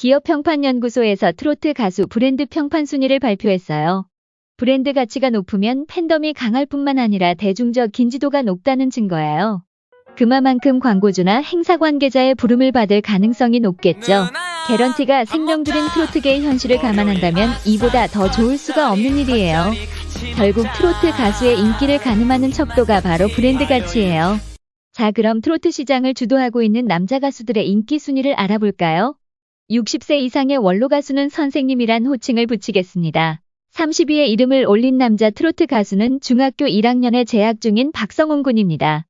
기업 평판연구소에서 트로트 가수 브랜드 평판 순위를 발표했어요. 브랜드 가치가 높으면 팬덤이 강할 뿐만 아니라 대중적 인지도가 높다는 증거예요. 그만큼 광고주나 행사 관계자의 부름을 받을 가능성이 높겠죠. 개런티가 생명들인 트로트계의 현실을 감안한다면 이보다 더 좋을 수가 없는 일이에요. 결국 트로트 가수의 인기를 가늠하는 척도가 바로 브랜드 가치예요. 자, 그럼 트로트 시장을 주도하고 있는 남자 가수들의 인기 순위를 알아볼까요? 60세 이상의 원로 가수는 선생님이란 호칭을 붙이겠습니다. 30위에 이름을 올린 남자 트로트 가수는 중학교 1학년에 재학 중인 박성훈 군입니다.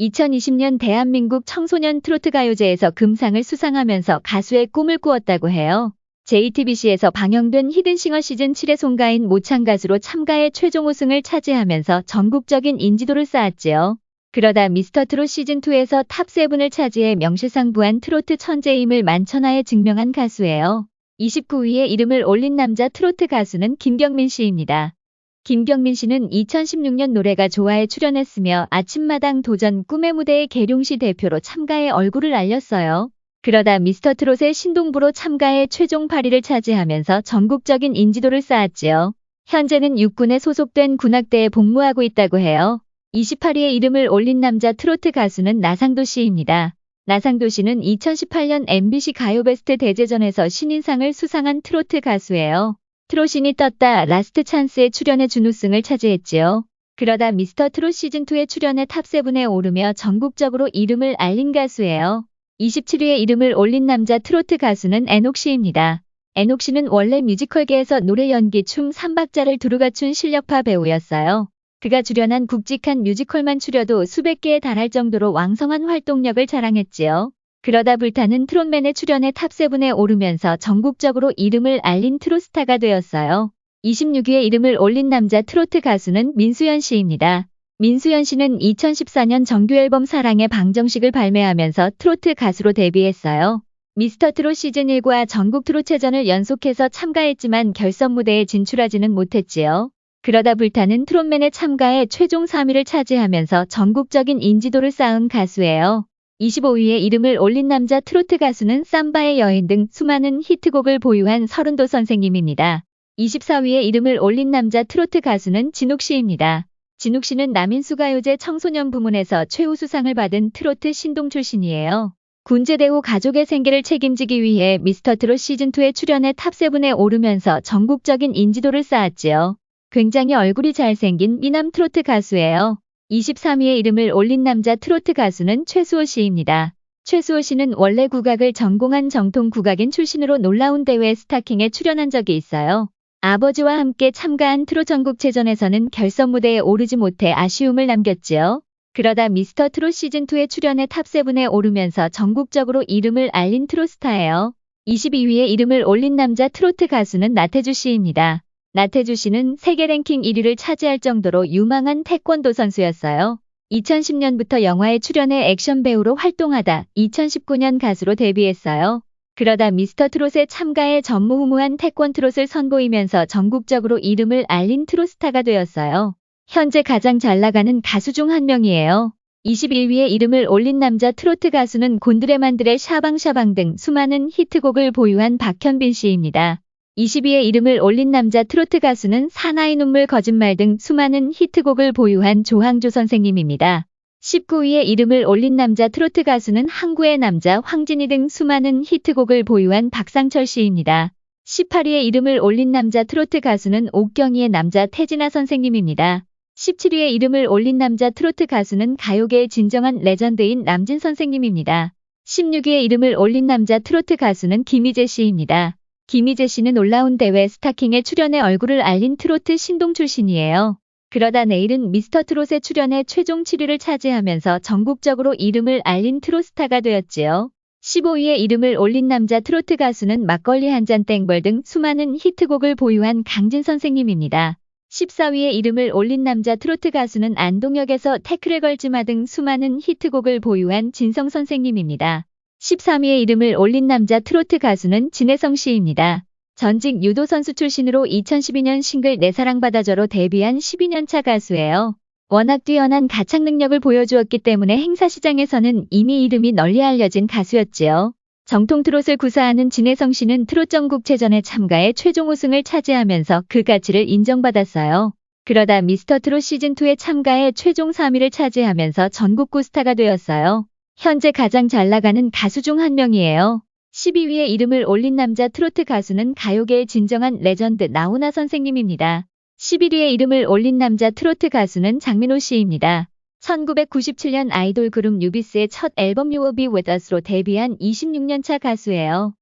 2020년 대한민국 청소년 트로트 가요제에서 금상을 수상하면서 가수의 꿈을 꾸었다고 해요. JTBC에서 방영된 히든싱어 시즌 7의 송가인 모창 가수로 참가해 최종 우승을 차지하면서 전국적인 인지도를 쌓았지요. 그러다 미스터 트롯 시즌2에서 탑7을 차지해 명실상부한 트로트 천재임을 만천하에 증명한 가수예요. 29위에 이름을 올린 남자 트로트 가수는 김경민 씨입니다. 김경민 씨는 2016년 노래가 좋아에 출연했으며 아침마당 도전 꿈의 무대의 계룡시 대표로 참가해 얼굴을 알렸어요. 그러다 미스터 트롯의 신동부로 참가해 최종 8위를 차지하면서 전국적인 인지도를 쌓았지요. 현재는 육군에 소속된 군악대에 복무하고 있다고 해요. 28위에 이름을 올린 남자 트로트 가수는 나상도 씨입니다. 나상도 씨는 2018년 MBC 가요베스트 대제전에서 신인상을 수상한 트로트 가수예요. 트롯신이 떴다 라스트 찬스에 출연해 준우승을 차지했지요. 그러다 미스터 트롯 시즌2에 출연해 탑7에 오르며 전국적으로 이름을 알린 가수예요. 27위에 이름을 올린 남자 트로트 가수는 애녹 씨입니다. 애녹 씨는 원래 뮤지컬계에서 노래 연기 춤 3박자를 두루 갖춘 실력파 배우였어요. 그가 출연한 굵직한 뮤지컬만 추려도 수백 개에 달할 정도로 왕성한 활동력을 자랑했지요. 그러다 불타는 트롯맨에 출연해 탑7에 오르면서 전국적으로 이름을 알린 트로스타가 되었어요. 26위에 이름을 올린 남자 트로트 가수는 민수연 씨입니다. 민수연 씨는 2014년 정규앨범 사랑의 방정식을 발매하면서 트로트 가수로 데뷔했어요. 미스터 트롯 시즌 1과 전국 트롯체전을 연속해서 참가했지만 결선 무대에 진출하지는 못했지요. 그러다 불타는 트롯맨에 참가해 최종 3위를 차지하면서 전국적인 인지도를 쌓은 가수예요. 25위에 이름을 올린 남자 트로트 가수는 삼바의 여인 등 수많은 히트곡을 보유한 서른도 선생님입니다. 24위에 이름을 올린 남자 트로트 가수는 진욱 씨입니다. 진욱 씨는 남인수 가요제 청소년 부문에서 최우수상을 받은 트로트 신동 출신이에요. 군제대 후 가족의 생계를 책임지기 위해 미스터 트롯 시즌2에 출연해 탑7에 오르면서 전국적인 인지도를 쌓았지요. 굉장히 얼굴이 잘생긴 미남 트로트 가수예요. 23위에 이름을 올린 남자 트로트 가수는 최수호 씨입니다. 최수호 씨는 원래 국악을 전공한 정통 국악인 출신으로 놀라운 대회 스타킹에 출연한 적이 있어요. 아버지와 함께 참가한 트롯 전국체전에서는 결선 무대에 오르지 못해 아쉬움을 남겼지요. 그러다 미스터 트롯 시즌2에 출연해 탑7에 오르면서 전국적으로 이름을 알린 트로스타예요. 22위에 이름을 올린 남자 트로트 가수는 나태주 씨입니다. 나태주 씨는 세계 랭킹 1위를 차지할 정도로 유망한 태권도 선수였어요. 2010년부터 영화에 출연해 액션 배우로 활동하다 2019년 가수로 데뷔했어요. 그러다 미스터 트롯에 참가해 전무후무한 태권 트롯을 선보이면서 전국적으로 이름을 알린 트로스타가 되었어요. 현재 가장 잘 나가는 가수 중 한 명이에요. 21위에 이름을 올린 남자 트로트 가수는 곤드레만드레 샤방샤방 등 수많은 히트곡을 보유한 박현빈 씨입니다. 20위에 이름을 올린 남자 트로트 가수는 사나이 눈물 거짓말 등 수많은 히트곡을 보유한 조항조 선생님입니다. 19위에 이름을 올린 남자 트로트 가수는 항구의 남자 황진이 등 수많은 히트곡을 보유한 박상철 씨입니다. 18위에 이름을 올린 남자 트로트 가수는 옥경이의 남자 태진아 선생님입니다. 17위에 이름을 올린 남자 트로트 가수는 가요계의 진정한 레전드인 남진 선생님입니다. 16위에 이름을 올린 남자 트로트 가수는 김희재 씨입니다. 김희재 씨는 올라온 대회 스타킹에 출연해 얼굴을 알린 트로트 신동 출신이에요. 그러다 내일은 미스터 트롯에 출연해 최종 7위를 차지하면서 전국적으로 이름을 알린 트로스타가 되었지요. 15위에 이름을 올린 남자 트로트 가수는 막걸리 한 잔 땡벌 등 수많은 히트곡을 보유한 강진 선생님입니다. 14위에 이름을 올린 남자 트로트 가수는 안동역에서 태클을 걸지마 등 수많은 히트곡을 보유한 진성 선생님입니다. 13위에 이름을 올린 남자 트로트 가수는 진혜성 씨입니다. 전직 유도 선수 출신으로 2012년 싱글 내 사랑 받아줘로 데뷔한 12년차 가수예요. 워낙 뛰어난 가창 능력을 보여주었기 때문에 행사 시장에서는 이미 이름이 널리 알려진 가수였지요. 정통 트롯을 구사하는 진혜성 씨는 트롯 전국체전에 참가해 최종 우승을 차지하면서 그 가치를 인정받았어요. 그러다 미스터 트롯 시즌2에 참가해 최종 3위를 차지하면서 전국구 스타가 되었어요. 현재 가장 잘 나가는 가수 중 한 명이에요. 12위에 이름을 올린 남자 트로트 가수는 가요계의 진정한 레전드 나훈아 선생님입니다. 11위에 이름을 올린 남자 트로트 가수는 장민호 씨입니다. 1997년 아이돌 그룹 뉴비스의 첫 앨범 You Will Be With Us로 데뷔한 26년차 가수예요.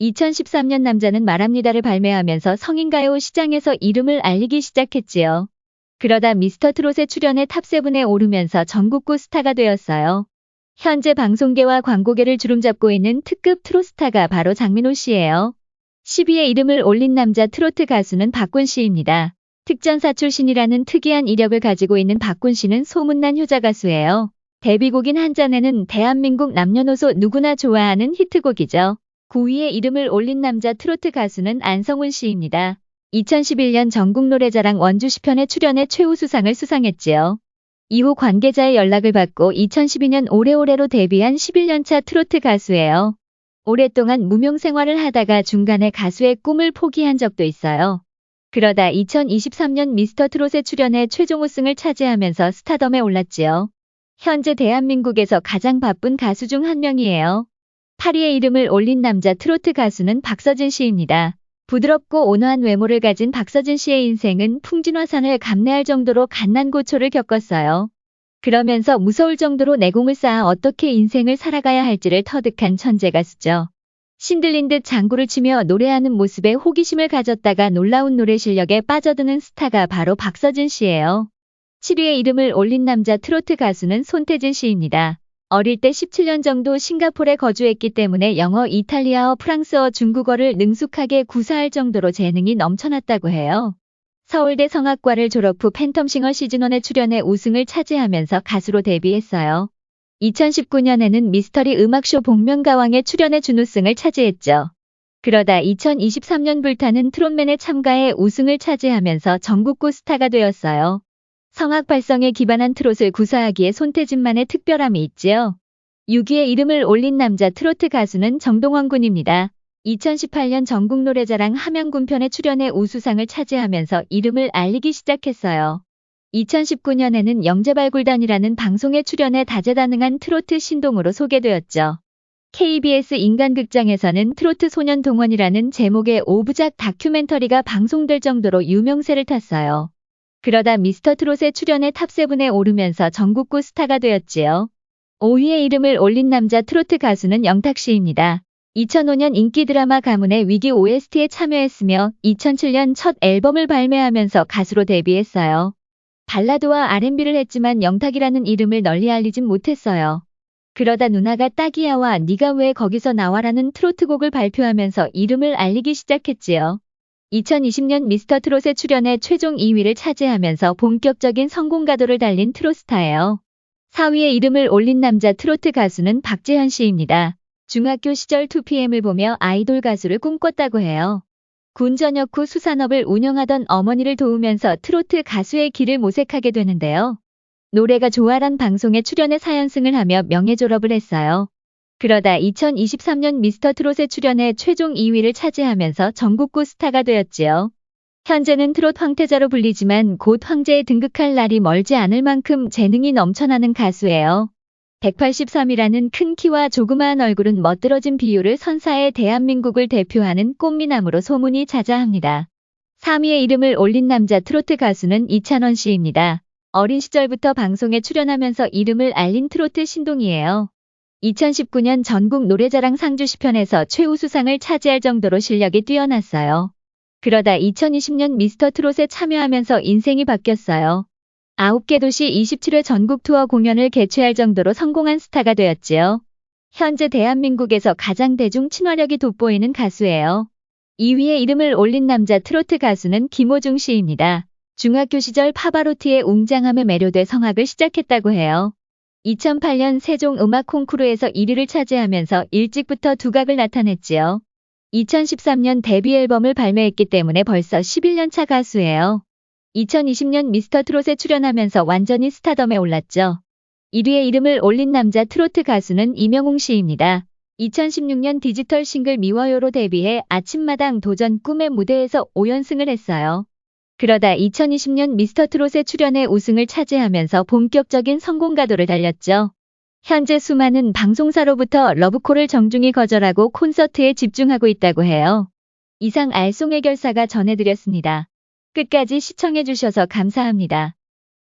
2013년 남자는 말합니다를 발매하면서 성인가요 시장에서 이름을 알리기 시작했지요. 그러다 미스터 트롯에 출연해 탑7에 오르면서 전국구 스타가 되었어요. 현재 방송계와 광고계를 주름잡고 있는 특급 트롯스타가 바로 장민호 씨예요. 10위에 이름을 올린 남자 트로트 가수는 박군 씨입니다. 특전사 출신이라는 특이한 이력을 가지고 있는 박군 씨는 소문난 효자 가수예요. 데뷔곡인 한잔에는 대한민국 남녀노소 누구나 좋아하는 히트곡이죠. 9위에 이름을 올린 남자 트로트 가수는 안성훈 씨입니다. 2011년 전국 노래자랑 원주 시편에 출연해 최우수상을 수상했지요. 이후 관계자의 연락을 받고 2012년 오래오래로 데뷔한 11년차 트로트 가수예요. 오랫동안 무명 생활을 하다가 중간에 가수의 꿈을 포기한 적도 있어요. 그러다 2023년 미스터 트롯에 출연해 최종 우승을 차지하면서 스타덤에 올랐지요. 현재 대한민국에서 가장 바쁜 가수 중 한 명이에요. 8위의 이름을 올린 남자 트로트 가수는 박서진 씨입니다. 부드럽고 온화한 외모를 가진 박서진 씨의 인생은 풍진화산을 감내할 정도로 갓난고초를 겪었어요. 그러면서 무서울 정도로 내공을 쌓아 어떻게 인생을 살아가야 할지를 터득한 천재 가수죠. 신들린 듯 장구를 치며 노래하는 모습에 호기심을 가졌다가 놀라운 노래 실력에 빠져드는 스타가 바로 박서진 씨예요. 7위의 이름을 올린 남자 트로트 가수는 손태진 씨입니다. 어릴 때 17년 정도 싱가폴에 거주했기 때문에 영어, 이탈리아어, 프랑스어, 중국어를 능숙하게 구사할 정도로 재능이 넘쳐났다고 해요. 서울대 성악과를 졸업 후 팬텀싱어 시즌1에 출연해 우승을 차지하면서 가수로 데뷔했어요. 2019년에는 미스터리 음악쇼 복면가왕에 출연해 준우승을 차지했죠. 그러다 2023년 불타는 트롯맨에 참가해 우승을 차지하면서 전국구 스타가 되었어요. 성악 발성에 기반한 트롯을 구사하기에 손태진만의 특별함이 있지요. 6위에 이름을 올린 남자 트로트 가수는 정동원 군입니다. 2018년 전국 노래자랑 함양군 편에 출연해 우수상을 차지하면서 이름을 알리기 시작했어요. 2019년에는 영재발굴단이라는 방송에 출연해 다재다능한 트로트 신동으로 소개되었죠. KBS 인간극장에서는 트로트 소년 동원이라는 제목의 5부작 다큐멘터리가 방송될 정도로 유명세를 탔어요. 그러다 미스터 트롯에 출연해 탑7에 오르면서 전국구 스타가 되었지요. 5위의 이름을 올린 남자 트로트 가수는 영탁 씨입니다. 2005년 인기 드라마 가문의 위기 OST에 참여했으며 2007년 첫 앨범을 발매하면서 가수로 데뷔했어요. 발라드와 R&B를 했지만 영탁이라는 이름을 널리 알리진 못했어요. 그러다 누나가 딱이야와 니가 왜 거기서 나와라는 트로트곡을 발표하면서 이름을 알리기 시작했지요. 2020년 미스터 트롯에 출연해 최종 2위를 차지하면서 본격적인 성공 가도를 달린 트롯스타예요. 4위에 이름을 올린 남자 트로트 가수는 박재현 씨입니다. 중학교 시절 2PM을 보며 아이돌 가수를 꿈꿨다고 해요. 군 전역 후 수산업을 운영하던 어머니를 도우면서 트로트 가수의 길을 모색하게 되는데요. 노래가 좋아란 방송에 출연해 사연승을 하며 명예 졸업을 했어요. 그러다 2023년 미스터 트롯에 출연해 최종 2위를 차지하면서 전국구 스타가 되었지요. 현재는 트롯 황태자로 불리지만 곧 황제에 등극할 날이 멀지 않을 만큼 재능이 넘쳐나는 가수예요. 183이라는 큰 키와 조그마한 얼굴은 멋들어진 비율을 선사해 대한민국을 대표하는 꽃미남으로 소문이 자자합니다. 3위의 이름을 올린 남자 트로트 가수는 이찬원 씨입니다. 어린 시절부터 방송에 출연하면서 이름을 알린 트로트 신동이에요. 2019년 전국 노래자랑 상주시편에서 최우수상을 차지할 정도로 실력이 뛰어났어요. 그러다 2020년 미스터 트롯에 참여하면서 인생이 바뀌었어요. 9개 도시 27회 전국 투어 공연을 개최할 정도로 성공한 스타가 되었지요. 현재 대한민국에서 가장 대중 친화력이 돋보이는 가수예요. 2위에 이름을 올린 남자 트로트 가수는 김호중 씨입니다. 중학교 시절 파바로티의 웅장함에 매료돼 성악을 시작했다고 해요. 2008년 세종 음악 콩쿠르에서 1위를 차지하면서 일찍부터 두각을 나타냈지요. 2013년 데뷔 앨범을 발매했기 때문에 벌써 11년차 가수예요. 2020년 미스터 트롯에 출연하면서 완전히 스타덤에 올랐죠. 1위의 이름을 올린 남자 트로트 가수는 이명웅 씨입니다. 2016년 디지털 싱글 미워요로 데뷔해 아침마당 도전 꿈의 무대에서 5연승을 했어요. 그러다 2020년 미스터 트롯에 출연해 우승을 차지하면서 본격적인 성공 가도를 달렸죠. 현재 수많은 방송사로부터 러브콜을 정중히 거절하고 콘서트에 집중하고 있다고 해요. 이상 알송 해결사가 전해드렸습니다. 끝까지 시청해주셔서 감사합니다.